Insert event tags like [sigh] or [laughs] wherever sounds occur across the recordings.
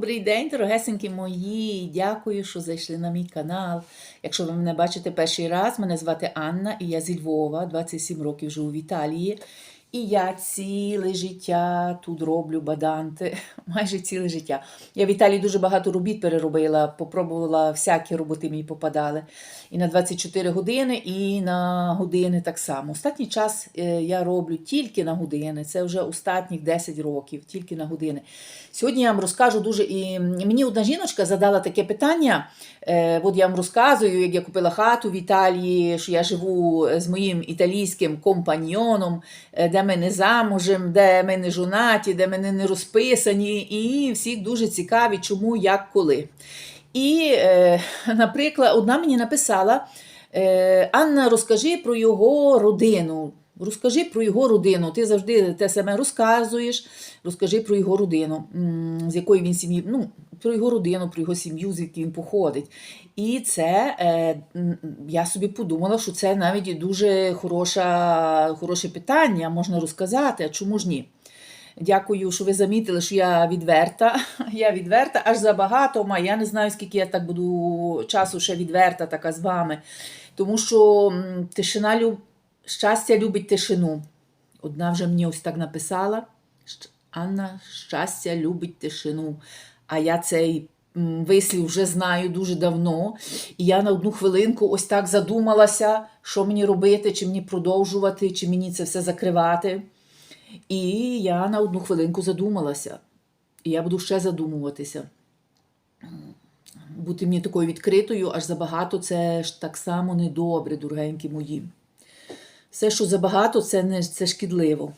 Добрий день, дорогесенькі мої. Дякую, що зайшли на мій канал. Якщо ви мене бачите перший раз, мене звати Анна і я зі Львова, 27 років живу в Італії. І я ціле життя тут роблю баданти, [laughs] майже ціле життя. Я в Італії дуже багато робіт переробила, попробувала всякі роботи мені попадали. І на 24 години, і на години так само. Останній час е, я роблю тільки на години. Це вже останніх 10 років, тільки на години. Сьогодні я вам розкажу дуже. І мені одна жіночка задала таке питання. Е, От я вам розказую, як я купила хату в Італії, що я живу з моїм італійським компаньйоном, е, де ми не замужем, де ми не жонаті, де ми не розписані, і всіх дуже цікаві, чому, як, коли. І, е, наприклад, одна мені написала: е, Анна, розкажи про його родину. Розкажи про його родину. Ти завжди те саме розказуєш. Розкажи про його родину, з якої він сім'ї. Ну, про його родину, про його сім'ю, з якої він походить. І це е, я собі подумала, що це навіть дуже хороша, хороше питання, можна розказати, а чому ж ні? Дякую, що ви замітили, що я відверта. [laughs] Я відверта аж забагато, ма я не знаю, скільки я так буду часу ще відверта така з вами. Тому що тишина люб... щастя любить тишину. Одна вже мені ось так написала: Анна, щастя любить тишину. А я цей вислів вже знаю дуже давно. І я на одну хвилинку ось так задумалася, що мені робити, чи мені продовжувати, чи мені це все закривати. І я на одну хвилинку задумалася. І я буду ще задумуватися. Бути мені такою відкритою аж забагато це ж так само недобре, дорогенькі мої. Все, що забагато, це не це шкідливо.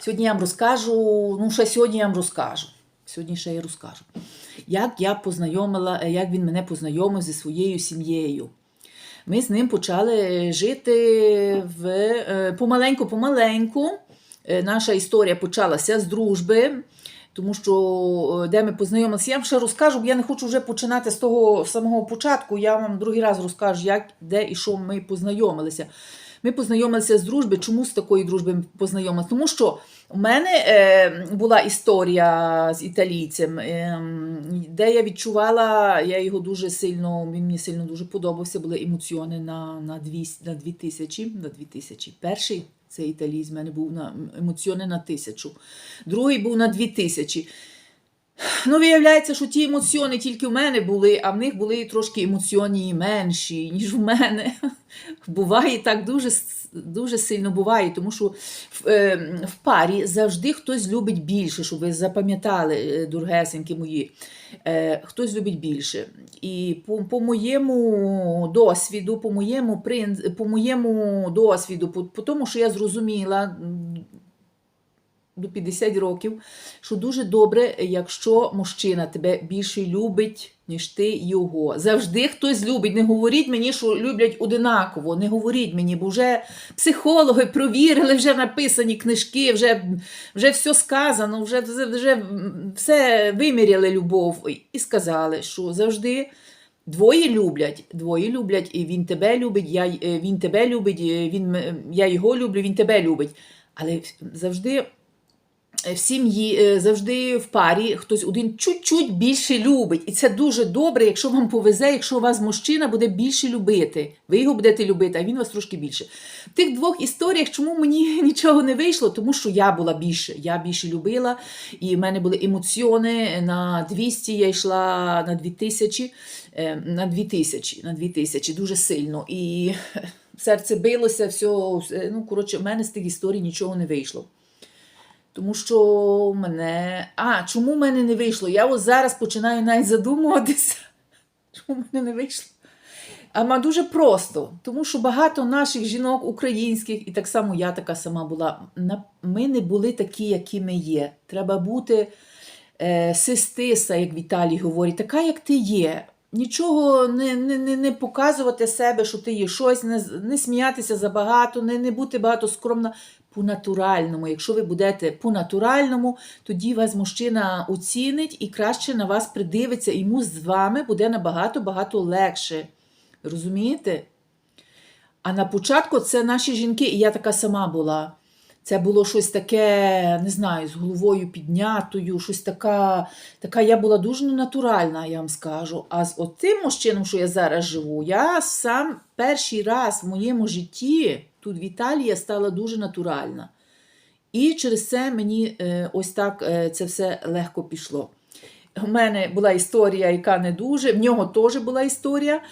Сьогодні я вам розкажу, ну, ще сьогодні я вам розкажу. Сьогодні ще я розкажу. Як я познайомила, е, як він мене познайомив зі своєю сім'єю. Ми з ним почали жити в е, помаленьку-помаленьку. Е, Наша історія почалася з дружби, тому що е, де ми познайомилися, я вам ще розкажу, бо я не хочу вже починати з того самого початку. Я вам другий раз розкажу, як, де і що ми познайомилися. Ми познайомилися з дружби. Чому з такої дружби ми познайомилися? Тому що у мене е, була історія з італійцем, е, де я відчувала, я його дуже сильно, він мені сильно дуже подобався, були емоціони на, на, 200, на 2000, на 2000. Перший це італій з мене був на емоціони на тисячу, другий був на 2000. Ну, виявляється, що ті емоціони тільки в мене були, а в них були трошки емоціоні менші, ніж в мене. [laughs] Буває так дуже, дуже сильно буває, тому що в, е, в парі завжди хтось любить більше, щоб ви запам'ятали, е, дорогесенькі мої. Е, хтось любить більше. І по, по моєму досвіду, по моєму, по моєму досвіду, по, по тому, що я зрозуміла, до 50 років, що дуже добре, якщо мужчина тебе більше любить, ніж ти його. Завжди хтось любить. Не говоріть мені, що люблять одинаково. Не говоріть мені, бо вже психологи провірили, вже написані книжки, вже, вже все сказано, вже, вже, все виміряли любов і сказали, що завжди. Двоє люблять, двоє люблять, і він тебе любить, я, він тебе любить, він, я його люблю, він тебе любить. Але завжди в сім'ї, е, завжди в парі хтось один чуть-чуть більше любить. І це дуже добре, якщо вам повезе, якщо вас мужчина буде більше любити. Ви його будете любити, а він вас трошки більше. В тих двох історіях, чому мені [laughs] нічого не вийшло? Тому що я була більше. Я більше любила, і в мене були емоціони на 200, я йшла на 2000, е, на 2000, на 2000, дуже сильно. І [laughs] серце билося, все, все. ну, коротше, в мене з тих історій нічого не вийшло. Тому що мене. А, чому в мене не вийшло? Я ось зараз починаю навіть задумуватися, [laughs] чому в мене не вийшло. А дуже просто, тому що багато наших жінок українських, і так само я така сама була. Ми не були такі, які ми є. Треба бути е, систиса, як Віталій говорить, така, як ти є. Нічого не, не, не показувати себе, що ти є щось, не, не сміятися забагато, не, не бути багато скромна. По-натуральному. Якщо ви будете по-натуральному, тоді вас мужчина оцінить і краще на вас придивиться, йому з вами буде набагато-багато легше. Розумієте? А на початку це наші жінки, і я така сама була. Це було щось таке, не знаю, з головою піднятою, щось така, така я була дуже натуральна, я вам скажу. А з отим мужчином, що я зараз живу, я сам перший раз в моєму житті тут в Італії стала дуже натуральна. І через це мені е, ось так е, це все легко пішло. У мене була історія, яка не дуже, в нього теж була історія,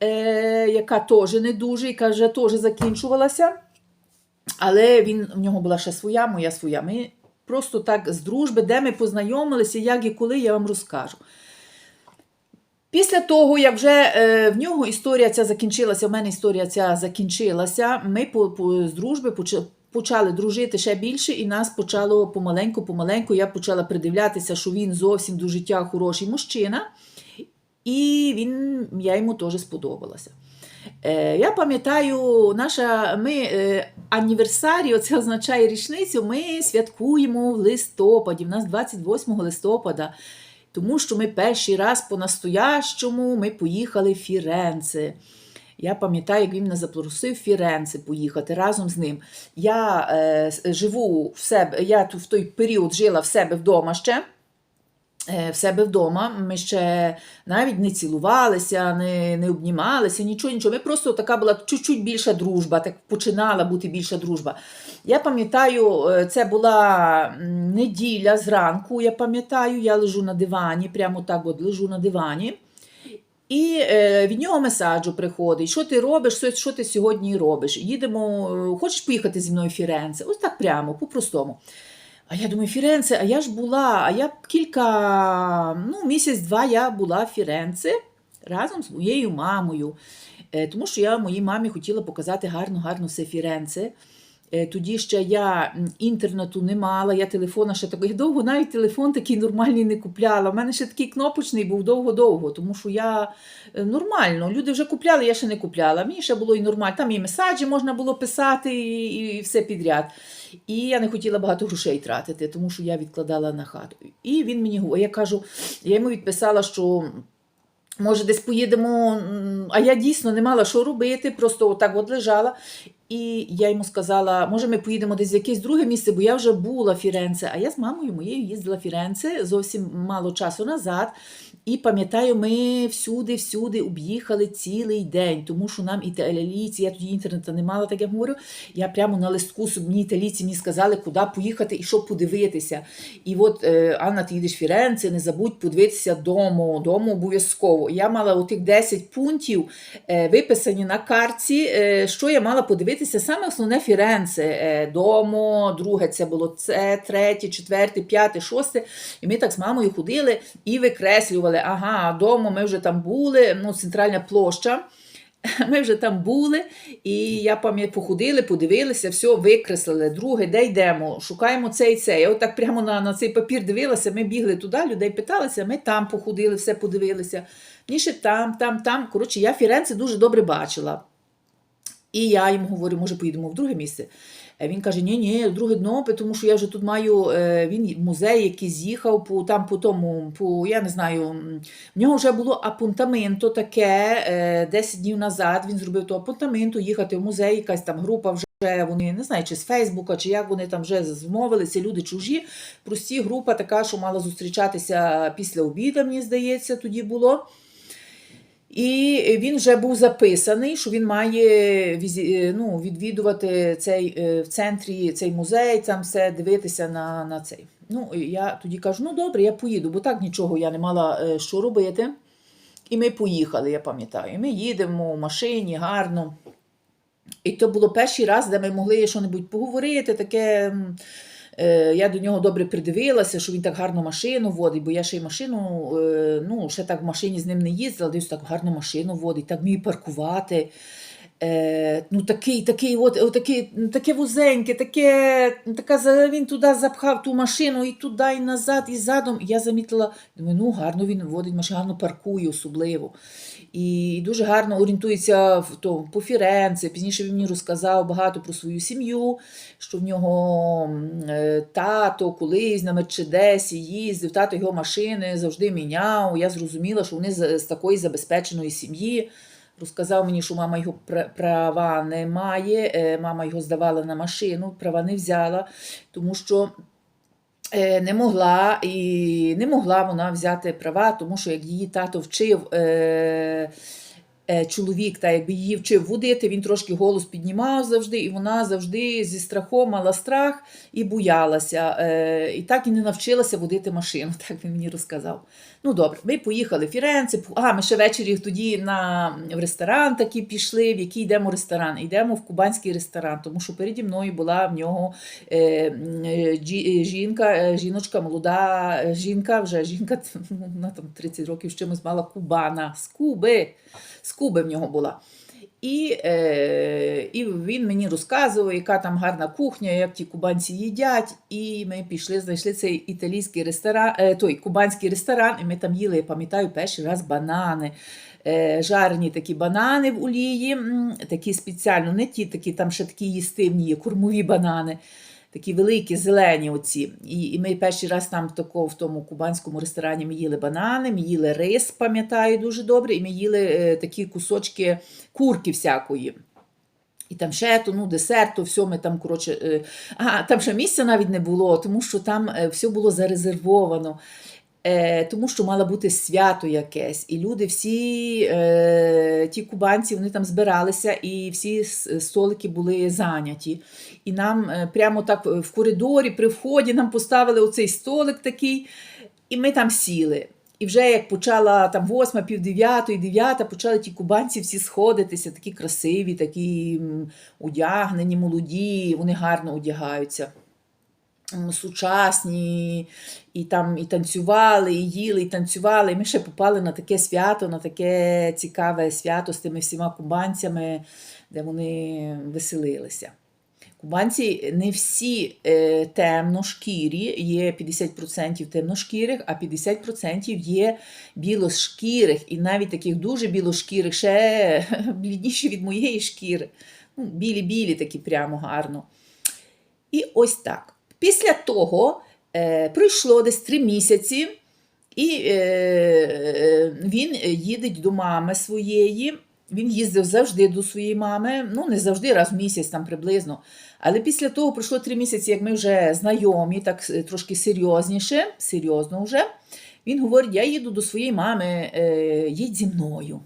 е, яка теж не дуже, яка вже теж закінчувалася. Але він, в нього була ще своя, моя своя. Ми просто так з дружби, де ми познайомилися, як і коли, я вам розкажу. Після того, як вже е, в нього історія ця закінчилася, в мене історія ця закінчилася, ми по, по, з дружби почали. Дружити ще більше, і нас почало помаленьку, помаленьку. Я почала придивлятися, що він зовсім до життя хороший мужчина, і він, я йому теж сподобалася. Е, я пам'ятаю, наша ми е, аніверсарію, це означає річницю, ми святкуємо в листопаді. У нас 28 листопада, тому що ми перший раз по-настоящому ми поїхали в Фіренце. Я пам'ятаю, як він мене запросив Фіренце поїхати разом з ним. Я е, живу в себе, я в той період жила в себе вдома ще. Е, В себе вдома. Ми ще навіть не цілувалися, не, не обнімалися, нічого, нічого. Ми просто така була чуть-чуть більша дружба, так починала бути більша дружба. Я пам'ятаю, е, це була неділя зранку. Я пам'ятаю, я лежу на дивані, прямо так от лежу на дивані. І е, від нього месаджу приходить, що ти робиш, що, ти сьогодні робиш. Їдемо, хочеш поїхати зі мною в Фіренце? Ось так прямо, по-простому. А я думаю, Фіренце, а я ж була, а я кілька, ну, місяць-два я була в Фіренце разом з моєю мамою. Е, Тому що я моїй мамі хотіла показати гарно-гарно все Фіренце. Е, Тоді ще я інтернету не мала, я телефона ще такий довго, навіть телефон такий нормальний не купляла. У мене ще такий кнопочний був довго-довго, тому що я е, нормально. Люди вже купляли, я ще не купляла. Мені ще було і нормально. Там і месаджі можна було писати, і, і все підряд. І я не хотіла багато грошей тратити, тому що я відкладала на хату. І він мені говорить, я кажу, я йому відписала, що. Може, десь поїдемо, а я дійсно не мала що робити, просто отак от лежала. І я йому сказала, може, ми поїдемо десь в якесь друге місце, бо я вже була Фіренце. А я з мамою моєю їздила Фіренце зовсім мало часу назад. І пам'ятаю, ми всюди-всюди об'їхали цілий день, тому що нам італійці, я тоді інтернету не мала, так я говорю. Я прямо на листку мені італійці мені сказали, куди поїхати і що подивитися. І от е, Анна, ти їдеш в Фіренце, не забудь подивитися дому, дому обов'язково. Я мала отих 10 пунктів е, виписані на картці, е, що я мала подивитися. Саме основне Фіренце. Дому, друге це було це, третє, четверте, п'яте, шосте. І ми так з мамою ходили і викреслювали. Ага, дому ми вже там були, ну, центральна площа. [laughs] Ми вже там були, і я пам'ятаю, походили, подивилися, все, викреслили. Друге, де йдемо? Шукаємо цей цей. Я отак прямо на, на цей папір дивилася. Ми бігли туди, людей питалися, ми там походили, все подивилися. Ні, ще там, там, там. Коротше, я Фіренце дуже добре бачила. І я йому говорю, може, поїдемо в друге місце. Е, Він каже: ні, ні, друге дно, тому що я вже тут маю е, він музей, який з'їхав по там по тому, по я не знаю. В нього вже було апунтаменто таке е, 10 днів назад. Він зробив то апунтаменто, їхати в музей, якась там група вже. Вони не знаю, чи з Фейсбука, чи як вони там вже змовилися, люди чужі. Прості група така, що мала зустрічатися після обіду, мені здається, тоді було. І він вже був записаний, що він має е, ну, відвідувати цей е, в центрі цей музей, там все дивитися на, на цей. Ну, я тоді кажу: ну добре, я поїду, бо так нічого я не мала е, що робити. І ми поїхали, я пам'ятаю. Ми їдемо в машині гарно. І то було перший раз, де ми могли щось поговорити, таке. Е, Я до нього добре придивилася, що він так гарно машину водить, бо я ще й машину, е, ну, ще так в машині з ним не їздила, десь так гарно машину водить, так вміє паркувати. Е, ну, такий, такий, от, от такий, ну, таке вузеньке, таке, така, він туди запхав ту машину і туди, і назад, і задом. Я замітила, думаю, ну гарно він водить машину, гарно паркує особливо. І дуже гарно орієнтується в то, по Фіренце. Пізніше він мені розказав багато про свою сім'ю, що в нього е, тато колись на Мерчедесі їздив, тато його машини завжди міняв. Я зрозуміла, що вони з, такої забезпеченої сім'ї. Розказав мені, що мама його права не має, е, мама його здавала на машину, права не взяла, тому що не могла і не могла вона взяти права, тому що як її тато вчив. Е, е, Чоловік, та якби її вчив водити, він трошки голос піднімав завжди, і вона завжди зі страхом мала страх і боялася. Е, і так і не навчилася водити машину, [laughs] так він мені розказав. Ну добре, ми поїхали в Фіренце. А, ми ще ввечері тоді на в ресторан такі пішли. В який йдемо ресторан? Йдемо в кубанський ресторан, тому що переді мною була в нього е, е, е, жінка, е, жіночка, молода е, жінка, вже жінка, [laughs] ну, вона там 30 років чимось мала кубана з Куби. З Куби в нього була. І, е, і він мені розказував, яка там гарна кухня, як ті кубанці їдять. І ми пішли, знайшли цей італійський ресторан, е, той кубанський ресторан, і ми там їли, я пам'ятаю, перший раз банани. Е, жарені такі банани в олії, такі спеціально, не ті такі, там ще такі їстивні, є, кормові банани. Такі великі, зелені оці. І, і ми перший раз там тако, в тому кубанському ресторані ми їли банани, ми їли рис, пам'ятаю дуже добре, і ми їли е, такі кусочки курки всякої. І там ще то, ну, десерт, то все ми там, коротше, е, а, там ще місця навіть не було, тому що там е, все було зарезервовано. Е, тому що мало бути свято якесь, і люди всі, е, ті кубанці, вони там збиралися, і всі столики були зайняті. І нам е, прямо так в коридорі, при вході нам поставили оцей столик такий, і ми там сіли. І вже як почала там восьма, пів дев'ятої, дев'ята, почали ті кубанці всі сходитися, такі красиві, такі одягнені, молоді, вони гарно одягаються сучасні, і там і танцювали, і їли, і танцювали. І ми ще попали на таке свято, на таке цікаве свято з тими всіма кубанцями, де вони веселилися. Кубанці не всі е, темношкірі, є 50% темношкірих, а 50% є білошкірих, і навіть таких дуже білошкірих, ще [laughs] блідніші від моєї шкіри. Ну, білі-білі такі прямо гарно. І ось так. Після того е, пройшло десь три місяці, і е, е, він їде до мами своєї. Він їздив завжди до своєї мами, ну не завжди, раз в місяць там приблизно. Але після того пройшло три місяці, як ми вже знайомі, так е, трошки серйозніше, серйозно вже. Він говорить: я їду до своєї мами, е, їдь зі мною.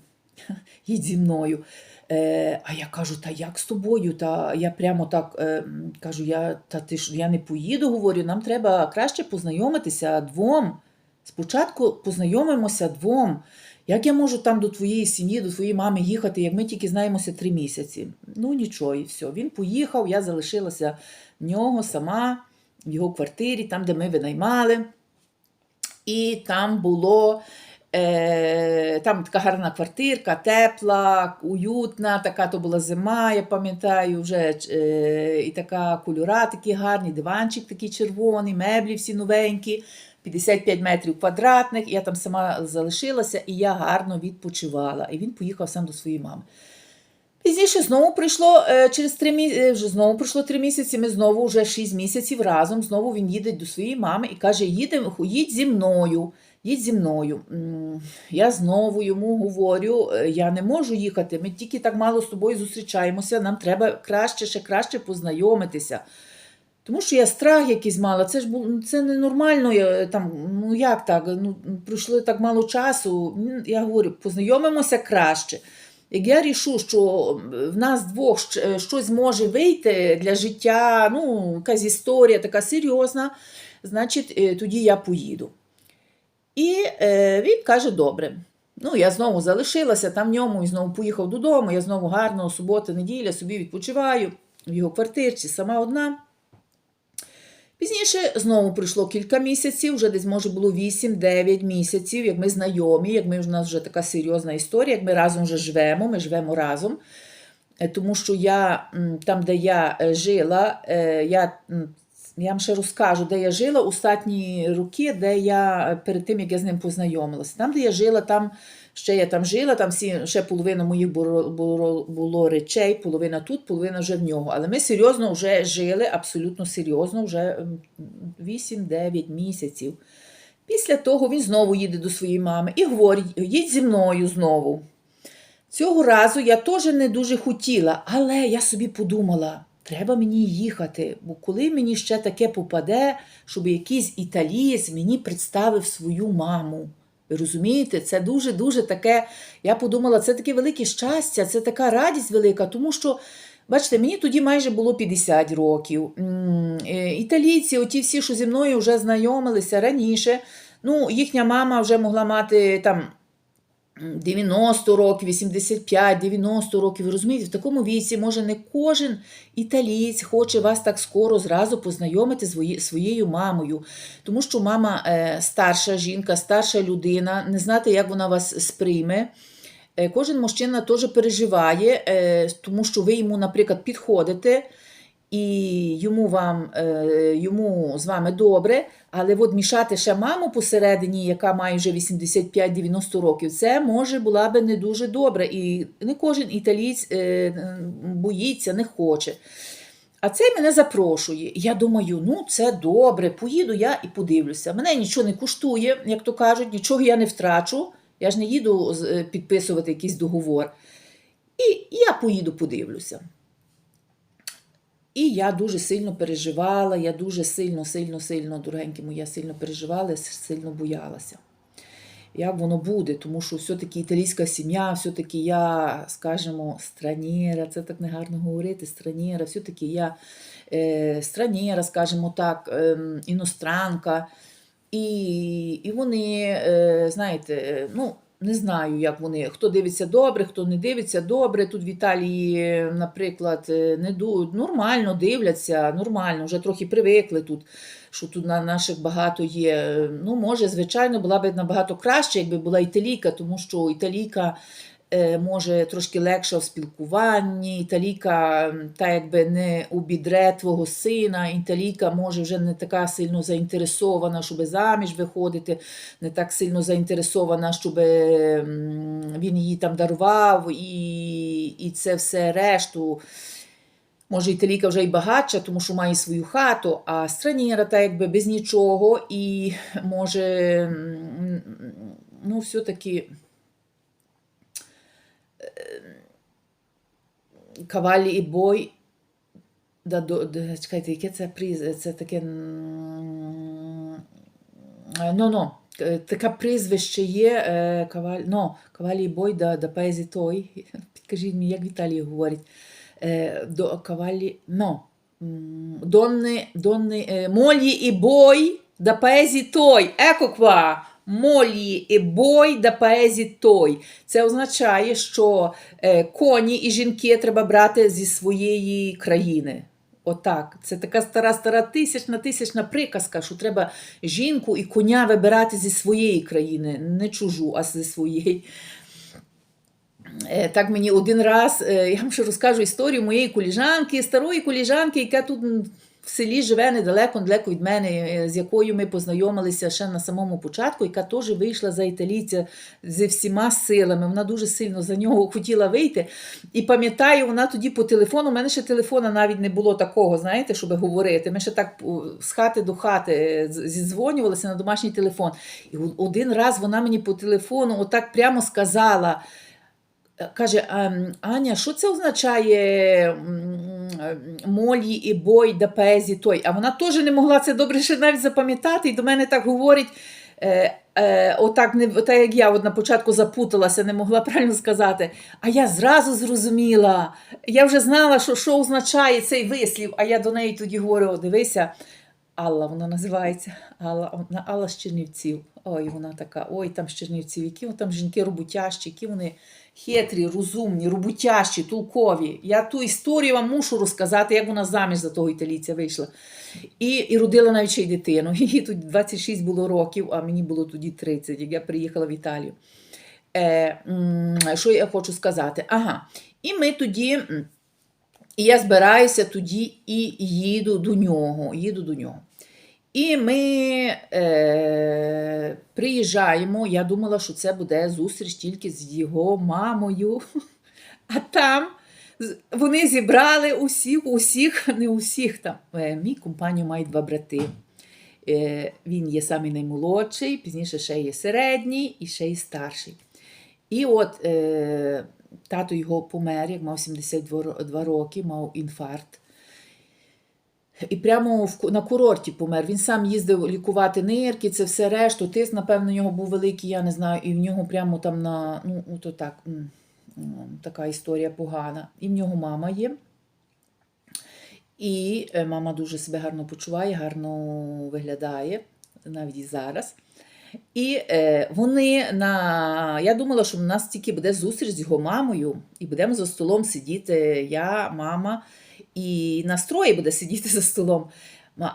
[laughs] Їдь зі мною. Е, а я кажу, та як з тобою? Та я прямо так е, кажу, я, та ти ж я не поїду, говорю, нам треба краще познайомитися двом. Спочатку познайомимося двом. Як я можу там до твоєї сім'ї, до твоєї мами їхати, як ми тільки знаємося три місяці? Ну нічого, і все. Він поїхав, я залишилася в нього сама, в його квартирі, там, де ми винаймали. І там було е, там така гарна квартирка, тепла, уютна, така то була зима, я пам'ятаю, вже е, і така кольора такі гарні, диванчик такий червоний, меблі всі новенькі, 55 метрів квадратних. Я там сама залишилася і я гарно відпочивала. І він поїхав сам до своєї мами. Пізніше знову прийшло е, через три місяці, вже знову пройшло три місяці. Ми знову вже шість місяців разом. Знову він їде до своєї мами і каже: їдемо, їдь зі мною. Їдь зі мною. Я знову йому говорю: е, я не можу їхати. Ми тільки так мало з тобою зустрічаємося. Нам треба краще, ще краще познайомитися. Тому що я страх якийсь мала, це ж було це ненормально. Я, там, ну як так? Ну, пройшло так мало часу. Я говорю, познайомимося краще. Як я рішу, що в нас двох щось може вийти для життя, ну, якась історія така серйозна, значить, е, тоді я поїду. І е, він каже: добре. Ну, я знову залишилася там в ньому і знову поїхав додому. Я знову гарно, субота, неділя собі відпочиваю в його квартирці, сама одна. Пізніше знову пройшло кілька місяців, вже десь може було 8-9 місяців, як ми знайомі, як ми в нас вже така серйозна історія, як ми разом вже живемо, ми живемо разом. Е, Тому що я там, де я е, жила, е, я, я вам ще розкажу, де я жила останні роки, де я е, перед тим, як я з ним познайомилася. Там, де я жила, там ще я там жила, там всі, ще половина моїх було, було, було речей, половина тут, половина вже в нього. Але ми серйозно вже жили, абсолютно серйозно, вже 8-9 місяців. Після того він знову їде до своєї мами і говорить: їдь зі мною знову. Цього разу я теж не дуже хотіла, але я собі подумала, треба мені їхати, бо коли мені ще таке попаде, щоб якийсь італієць мені представив свою маму. Ви розумієте, це дуже-дуже таке. Я подумала, це таке велике щастя, це така радість велика, тому що, бачите, мені тоді майже було 50 років. Е, Італійці, оті всі, що зі мною вже знайомилися раніше, ну, їхня мама вже могла мати там 90 років, 85, 90 років. Розумієте, в такому віці може не кожен італієць хоче вас так скоро зразу познайомити з своєю мамою. Тому що мама е, старша жінка, старша людина, не знати, як вона вас сприйме. Е, Кожен мужчина теж переживає, е, тому що ви йому, наприклад, підходите, і йому вам е, йому з вами добре, але от мішати ще маму посередині, яка має вже 85-90 років, це може була би не дуже добре. І не кожен італієць е, боїться, не хоче. А цей мене запрошує. Я думаю, ну це добре, поїду я і подивлюся. Мене нічого не коштує, як то кажуть, нічого я не втрачу. Я ж не їду е, підписувати якийсь договор. І я поїду подивлюся. І я дуже сильно переживала, я дуже сильно, сильно, сильно, дорогенькі мої, я сильно переживала, сильно боялася. Як воно буде, тому що все-таки італійська сім'я, все-таки я, скажімо, странєра, це так негарно говорити, странєра, все-таки я е, странєра, скажімо так, е, іностранка. І, і вони, е, знаєте, е, ну, не знаю, як вони, хто дивиться добре, хто не дивиться добре. Тут в Італії, наприклад, е, не ду, нормально дивляться, нормально, вже трохи привикли тут, що тут на наших багато є. Е, Ну, може, звичайно, була б набагато краще, якби була італійка, тому що італійка може трошки легша в спілкуванні, італійка та якби не обідре твого сина, італійка може вже не така сильно заінтересована, щоб заміж виходити, не так сильно заінтересована, щоб він її там дарував, і, і це все решту. Може, італійка вже й багатша, тому що має свою хату, а страніра та якби без нічого, і може, ну, все-таки Кавалі і бой. Да, до, да, чекайте, яке це приз? Це таке. е, Ну, ну, е, таке прізвище є. е, Каваль, ну, Кавалі і бой да, да пезі той. [laughs] Підкажіть мені, як в Італії говорять. До Кавалі. Ну, Донни, донни, молі і бой да пезі той. Еко ква. Молі і бой да пезі той. Це означає, що е, коні і жінки треба брати зі своєї країни. Отак. Це така стара, стара тисячна тисячна приказка, що треба жінку і коня вибирати зі своєї країни, не чужу, а зі своєї. Е, Так мені один раз, е, я вам ще розкажу історію моєї коліжанки, старої коліжанки, яка тут в селі живе недалеко, недалеко від мене, е, з якою ми познайомилися ще на самому початку, яка теж вийшла за італійця зі всіма силами. Вона дуже сильно за нього хотіла вийти. І пам'ятаю, вона тоді по телефону, у мене ще телефона навіть не було такого, знаєте, щоб говорити. Ми ще так з хати до хати е, зідзвонювалися на домашній телефон. І один раз вона мені по телефону отак прямо сказала. Каже, «Ем, Аня, що це означає молі і бой да пезі той? А вона теж не могла це добре ще навіть запам'ятати, і до мене так говорить. Е, е, отак, не, так як я от на початку запуталася, не могла [laughs] правильно сказати. А я зразу зрозуміла. Я вже знала, що, що означає цей вислів, а я до неї тоді говорю: «О, дивися, Алла вона називається. Алла, вона Алла з Чернівців. Ой, вона така, ой, там з Чернівців, які там жінки роботящі, які вони хитрі, розумні, роботящі, толкові. Я ту історію вам мушу розказати, як вона заміж за того італійця вийшла. І, і родила навіть ще й дитину. [laughs] Їй тут 26 було років, а мені було тоді 30, як я приїхала в Італію. Е, що я хочу сказати? Ага. І ми тоді. І я збираюся тоді і їду до нього. Їду до нього. І ми е, приїжджаємо. Я думала, що це буде зустріч тільки з його мамою. А там вони зібрали усіх, усіх, не усіх там. Е, мій компанію має два брати. Е, він є самий наймолодший, пізніше ще є середній і ще є старший. І от е, тато його помер, як мав 72 роки, мав інфаркт. І прямо в, на курорті помер. Він сам їздив лікувати нирки, це все решту. Тиск, напевно, у нього був великий, я не знаю, і в нього прямо там на. Ну, то так, така історія погана. І в нього мама є. І е, мама дуже себе гарно почуває, гарно виглядає, навіть і зараз. І е, вони на. Я думала, що в нас тільки буде зустріч з його мамою, і будемо за столом сидіти. Я, мама, і настрої буде сидіти за столом.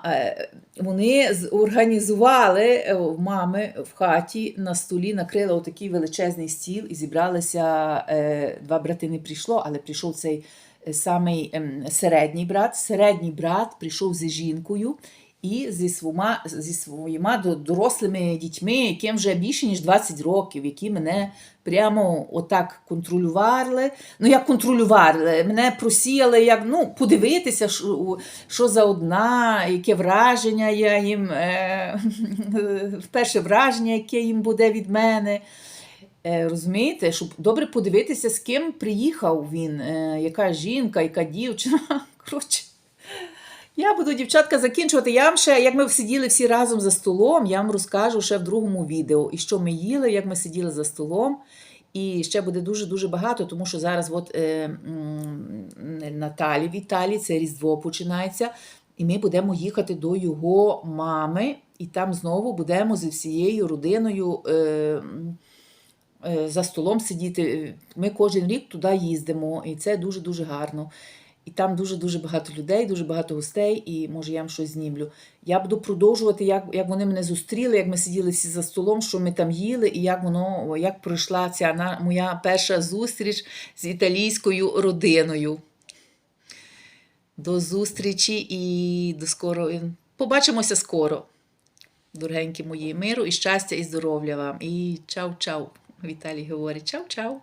Е, Вони організували е, в мами в хаті на столі, накрили отакий величезний стіл і зібралися. е, Два брати не прийшло, але прийшов цей самий ем, середній брат. Середній брат прийшов зі жінкою і зі своїма, зі своїми дорослими дітьми, яким вже більше ніж 20 років, які мене прямо отак контролювали. Ну, як контролювали, мене просіяли, як ну, подивитися, що, що за одна, яке враження я їм, е, [laughs] перше враження, яке їм буде від мене. Е, Розумієте, щоб добре подивитися, з ким приїхав він, е, яка жінка, яка дівчина. [laughs] Коротше, я буду, дівчатка, закінчувати. Я вам ще, як ми сиділи всі разом за столом, я вам розкажу ще в другому відео, і що ми їли, як ми сиділи за столом. І ще буде дуже-дуже багато, тому що зараз от, е, Наталі в Італії, це Різдво починається, і ми будемо їхати до його мами, і там знову будемо зі всією родиною. Е, е, за столом сидіти. Ми кожен рік туди їздимо, і це дуже-дуже гарно. І там дуже-дуже багато людей, дуже багато гостей, і може я вам щось знімлю. Я буду продовжувати, як, як вони мене зустріли, як ми сиділи всі за столом, що ми там їли, і як воно як пройшла ця на, моя перша зустріч з італійською родиною. До зустрічі і до скоро. Побачимося скоро. Дорогенькі мої, миру і щастя, і здоров'я вам. І чау-чау. Віталій говорить чау-чау.